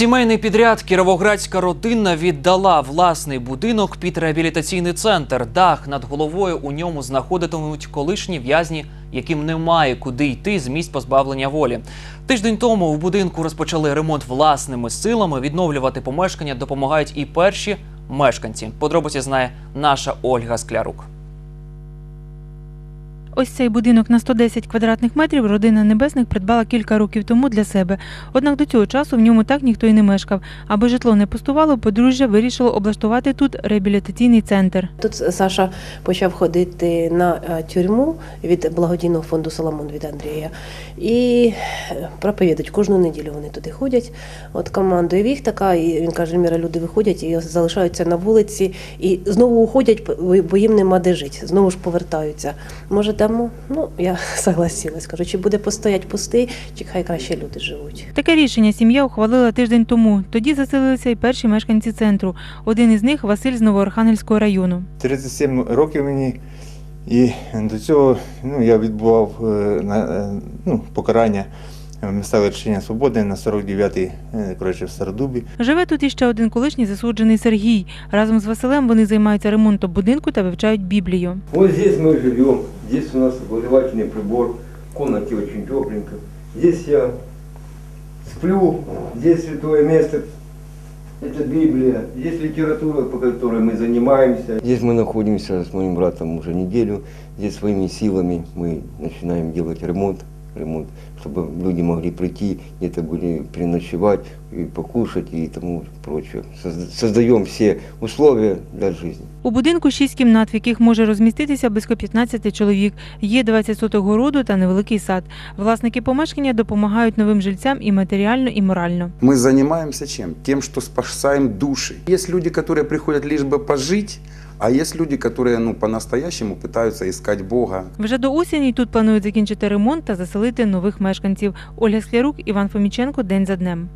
Сімейний підряд Кіровоградська родина віддала власний будинок під реабілітаційний центр. Дах над головою у ньому знаходитимуть колишні в'язні, яким немає куди йти з місць позбавлення волі. Тиждень тому в будинку розпочали ремонт власними силами. Відновлювати помешкання допомагають і перші мешканці. Подробиці знає наша Ольга Склярук. Ось цей будинок на 110 квадратних метрів родина небесних придбала кілька років тому для себе. Однак до цього часу в ньому так ніхто й не мешкав. Аби житло не пустувало, подружжя вирішило облаштувати тут реабілітаційний центр. Тут Саша почав ходити на е, тюрму від благодійного фонду Соломон від Андрія. І е, проповідують кожну неділю вони туди ходять. От командує їх така, і він каже, Міра, люди виходять і залишаються на вулиці, і знову уходять, бо їм нема де жити. Знову ж повертаються. Може, дамо? Ну, я согласилась. Кажу, чи буде постоять пустий, чи хай краще люди живуть. Таке рішення сім'я ухвалила тиждень тому. Тоді заселилися й перші мешканці центру. Один із них Василь з Новоархангельського району. 37 років мені, і до цього ну, я відбував е, на, е, ну, покарання місцеве лишення свободи на 49-й, е, коротше, в Стародубі. Живе тут іще один колишній засуджений Сергій. Разом з Василем вони займаються ремонтом будинку та вивчають Біблію. Вот здесь мы живем, здесь у нас обогревательный прибор, в комнате очень тепленько. Здесь я сплю, здесь святое место, это Библия, здесь литература, по которой мы занимаемся. Здесь мы находимся с моим братом уже неделю. Здесь своими силами мы начинаем делать ремонт, ремонт, чтобы люди могли прийти, где-то были переночевать, и покушать и тому прочее. Созда- Создаем все условия для жизни. У будинку шість кімнат, в яких може розміститися близько 15 чоловік. Є 20 соток городу та невеликий сад. Власники помешкання допомагають новим жильцям і матеріально, і морально. Мы занимаемся чем? Тем, что спасаем души. Есть люди, которые приходят лишь бы пожить, а є люди, которые ну, по-настоящему пытаются искать Бога. Вже до осені тут планують закінчити ремонт та заселити нових мешканців. Ольга Склярук, Іван Фоміченко. День за днем.